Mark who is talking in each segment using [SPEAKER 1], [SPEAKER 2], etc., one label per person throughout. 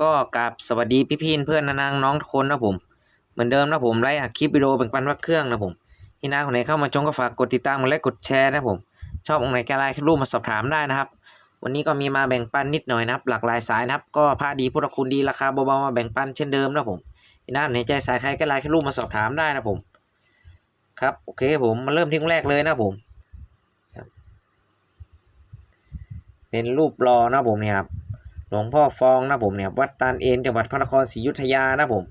[SPEAKER 1] ก็กราบสวัสดีพี่พี่เพื่อนนางน้องทุกคนนะผม เหมือนเดิมนะผมไลฟ์อัดคลิปวิดีโอแบ่งปันวัดเครื่องนะผมที่น้าคนไหนเข้ามาชมก็ฝากกดติดตามและกดแชร์นะผม ชอบองค์ไหนก็ไลน์รูปมาสอบถามได้นะครับ วันนี้ก็มีมาแบ่งปันนิดหน่อยนะครับ หลากหลายสายนะครับ ก็ผ้าดีพุทธคุณดีราคาเบาๆมาแบ่งปันเช่นเดิมนะผมที่น้าคนไหนใจสายใครก็ไลน์รูปมาสอบถามได้นะผม ครับโอเคผมมาเริ่มที่องค์แรกเลยนะผมเป็นรูปรอนะผมเนี่ยครับ หลวงพ่อฟองนะผมเนี่ยวัดตาลเอ็นจังหวัดพระนครศรีอยุธยานะผม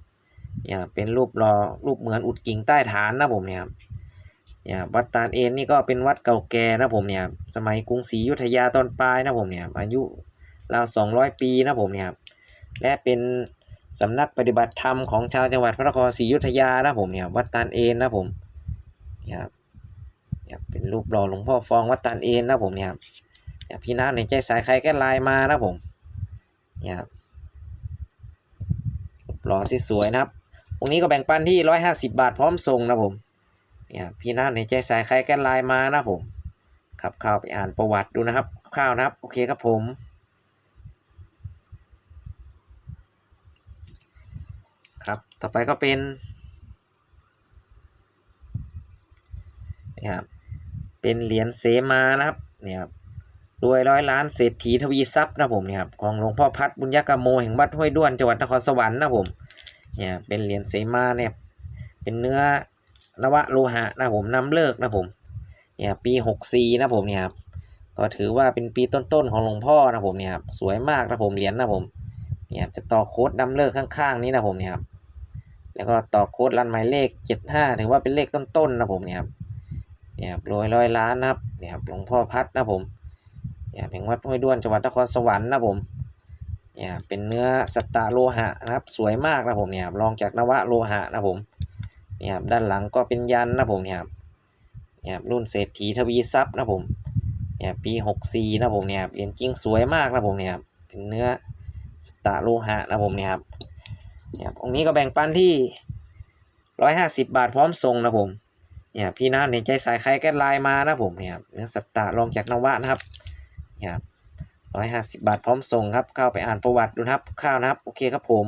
[SPEAKER 1] เนี่ยเป็นรูปรอรูปเหมือนอุดกิ่งใต้ฐานนะผมเนี่ยครับเนี่ยวัดตาลเอ็นนี่ก็เป็นวัดเก่าแก่นะผมเนี่ยสมัยกรุงศรีอยุธยาตอนปลายนะผมเนี่ยอายุราวสองร้อยปีนะผมเนี่ยครับและเป็นสำนักปฏิบัติธรรมของชาวจังหวัดพระนครศรีอยุธยานะผมเนี่ยวัดตาลเอ็นนะผมเนี่ยครับเนี่ยเป็นรูปรอหลวงพ่อฟองวัดตาลเอ็นนะผมเนี่ยครับเนี่ยพี่น้าในใจสายใครก็ไลน์มานะผม นี่ครับหล่อสวยๆนะครับตรงนี้ก็แบ่งปันที่ร้อยห้าสิบาทพร้อมส่งนะผมเนี่ยพี่น้าในใจสายใครแกนไลน์มานะผมครับเข้าไปอ่านประวัติดูนะครับข้าวนะครับ โอเคครับผม ครับ ต่อไปก็เป็นนี่ครับเป็นเหรียญเสมานะครับเนี่ยครับ รวยร้อยล้านเศรษฐีทวีทรัพย์นะผมเนี่ยครับของหลวงพ่อพัดบุญยกรรมโมแห่งวัดห้วยด้วนจังหวัดนครสวรรค์นะผมเนี่ยเป็นเหรียญเสมาเนี่ยเป็นเนื้อนวโลหะนะผมนำเลิกนะผมเนี่ยปีหกสี่นะผมเนี่ยครับก็ถือว่าเป็นปีต้นๆของหลวงพ่อนะผมเนี่ยครับสวยมากนะผมเหรียญนะผมเนี่ยจะต่อโค้ดนำเลิกข้างๆนี้นะผมเนี่ยครับแล้วก็ต่อโค้ดรันหมายเลขเจ็ดห้าถือว่าเป็นเลขต้นๆนะผมเนี่ยครับเนี่ยครับรวยร้อยล้านนะครับเนี่ยครับหลวงพ่อพัดนะผม เนี่ยแผงวัดห้วยด้วนจังหวัดนครสวรรค์นะผมเนี่ยเป็นเนื้อสตาโลหะนะครับสวยมากนะผมเนี่ยรองจากนวะโลหะนะผมเนี่ยด้านหลังก็เป็นยันนะผมเนี่ยเนี่ยรุ่นเศรษฐีทวีทรัพย์นะผมเนี่ยปีหกสี่นะผมเนี่ยเหรียญจริงสวยมากนะผมเนี่ยเป็นเนื้อสตาโลหะนะผมเนี่ยครับเนี่ยองค์นี้ก็แบ่งปันที่ร้อยห้าสิบบาทพร้อมส่งนะผมเนี่ยพี่น้าในใจสายใครแก็ไลน์มานะผมเนี่ยเนื้อสตตารองจากนวะนะครับ ครับร้อยห้าสิบบาทพร้อมส่งครับ เข้าไปอ่านประวัติดูครับข้าวนะครับ โอเคครับผม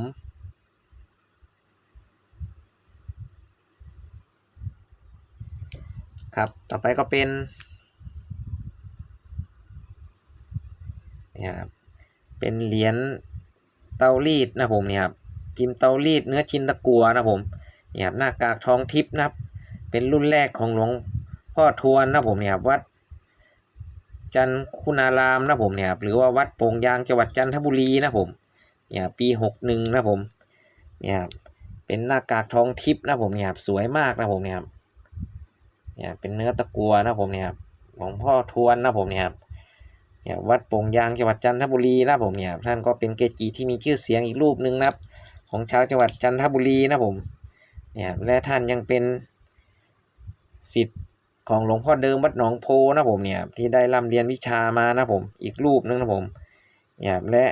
[SPEAKER 1] ครับ ต่อไปก็เป็นนี่ครับ เป็นเหรียญเตารีดนะผมเนี่ยครับ พิมพ์เตารีดเนื้อชิ้นตะกัวนะผมนี่ครับหน้ากากทองทิพย์นะครับ เป็นรุ่นแรกของหลวงพ่อทวนนะผมเนี่ยครับ วัด จันคุณารามนะผมเนี่ยครับหรือว่าวัดโป่งยางจังหวัดจันทบุรีนะผมเนี่ยปีหกหนึ่งนะผมเนี่ยครับเป็นหน้ากากทองทิพย์นะผมเนี่ยครับสวยมากนะผมเนี่ยครับเนี่ยเป็นเนื้อตะกัวนะผมเนี่ยครับของพ่อทวนนะผมเนี่ยครับเนี่ยวัดโป่งยางจังหวัดจันทบุรีนะผมเนี่ยท่านก็เป็นเกจิที่มีชื่อเสียงอีกรูปหนึ่งนะครับ ของชาวจังหวัดจันทบุรีนะผมเนี่ยและท่านยังเป็นศิษย์ ของหลวงพ่อเดิมวัดหนองโพนะผมเนี่ยที่ได้ร่ำเรียนวิชามานะผมอีกรูปนึงนะผมเนี่ยและ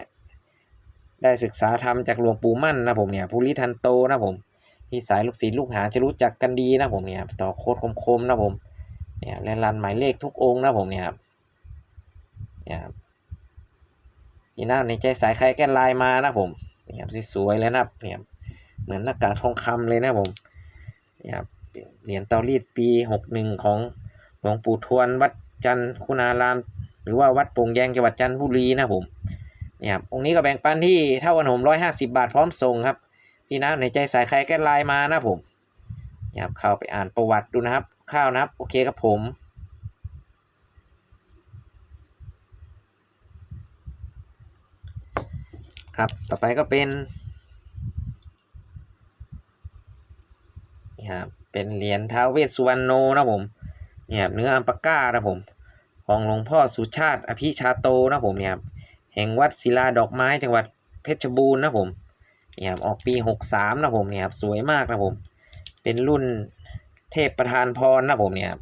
[SPEAKER 1] ได้ศึกษาธรรมจากหลวงปู่มั่นนะผมเนี่ยภูริทันโตนะผมที่สายลูกศิษย์ลูกหาจะรู้จักกันดีนะผมเนี่ยต่อโคตรคมๆนะผมเนี่ยและรันหมายเลขทุกองค์นะผมเนี่ยครับเนี่ยนี่นะในใจสายใครแก้ลน์มานะผมเนี่ยสวยๆเลยนะเนี่ยเหมือนหน้ากากทองคำเลยนะผมเนี่ย เหรียญเตารีดปีหกหนึ่งของหลวงปู่ทวนวัดจันทคุณาราม หรือว่าวัดโป่งแยงจังหวัดจันทบุรีนะผมเนี่ยครับองค์นี้ก็แบ่งปันที่เท่ากันผมร้อยห้าสิบาทพร้อมส่งครับ พี่นะในใจสายใครแก้ไลน์มานะผมเนี่ยครับเข้าไปอ่านประวัติดูนะครับ ข้าวนะครับ โอเคครับผมครับ ต่อไปก็เป็นนี่ครับ เป็นเหรียญท้าวเวสสุวรรณโนนะผมเนี่ยเนื้ออัมปาก้านะผม ของหลวงพ่อสุชาติอภิชาโตนะผมเนี่ยครับแห่งวัดศิลาดอกไม้จังหวัดเพชรบูรณ์นะผมเนี่ยครับออกปีหกสามนะผมเนี่ยครับสวยมากนะผม เป็นรุ่นเทพประธานพรนะผมเนี่ยครับ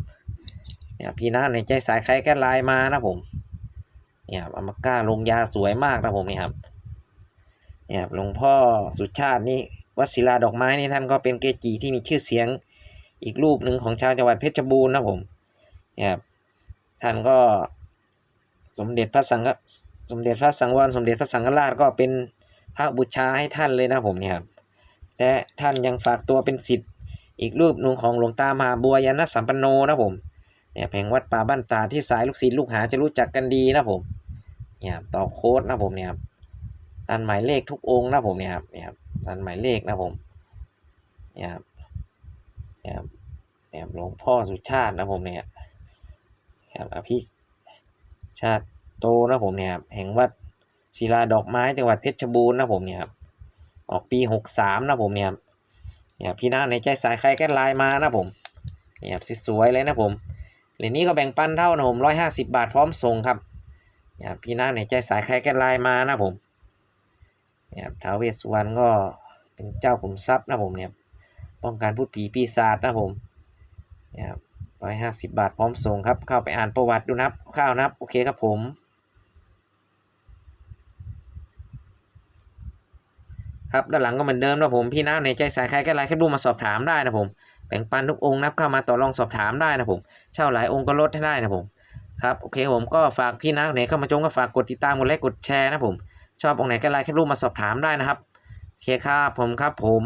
[SPEAKER 1] เนี่ยพี่น้าในใจสายใครก็ไลน์มานะผมเนี่ยครับอัมปาก้าลงยาสวยมากนะผมเนี่ยครับเนี่ยหลวงพ่อสุชาตินี่ วัดศิลาดอกไม้นี่ท่านก็เป็นเกจิที่มีชื่อเสียงอีกรูปหนึ่งของชาวจังหวัดเพชรบูรณ์นะผมเนี่ยครับท่านก็สมเด็จพระสังฆสมเด็จพระสังวรสมเด็จพระสังฆราชก็เป็นพระบูชาให้ท่านเลยนะผมเนี่ยครับและท่านยังฝากตัวเป็นศิษย์อีกรูปหนึ่งของหลวงตามหาบัวยานสัมปันโนนะผมเนี่ยแห่งวัดป่าบ้านตาที่สายลูกศิษย์ลูกหาจะรู้จักกันดีนะผมเนี่ยครับต่อโค้ดนะผมเนี่ยครับดันหมายเลขทุกองค์นะผมเนี่ยครับเนี่ยครับ ดันหมายเลขนะผมเนี่ยครับเนี่ยครับเนี่ยหลวงพ่อสุชาตินะผมเนี่ยครับอภิชาติโตนะผมเนี่ยครับแห่งวัดศิลาดอกไม้จังหวัดเพชรบูรณ์นะผมเนี่ยครับออกปีหกสามนะผมเนี่ยครับเนี่ยพี่น้าในใจสายใครแก้ไลน์มานะผมเนี่ยครับสวยๆเลยนะผมเหรียญนี้ก็แบ่งปันเท่านะผมร้อยห้าสิบาทพร้อมส่งครับเนี่ยพี่น้าในใจสายใครแก้ไลน์มานะผม นี่ยครับท้าวเวสสุวรรณก็เป็นเจ้าขุมทรัพย์นะผมเนี่ยครับป้องกันพูดผีปีศาจนะผมนี่ยครับร้อยห้าสิบาทพร้อมส่งครับ เข้าไปอ่านประวัติดูนะครับข้าวนะครับ โอเคครับผม ครับด้านหลังก็เหมือนเดิมนะผม พี่น้าในใจสายใครก็ไลน์แคปรูปมาสอบถามได้นะผมแบ่งปันทุกองค์นะครับเข้ามาต่อรองสอบถามได้นะผมเช่าหลายองค์ก็ลดให้ได้นะผมครับโอเคผมก็ฝากพี่น้าไหนเข้ามาชมก็ฝากกดติดตามกดไลค์กดแชร์นะผม ชอบองค์ไหนก็ไลน์แคปรูปมาสอบถามได้นะครับโอเคครับผมครับผม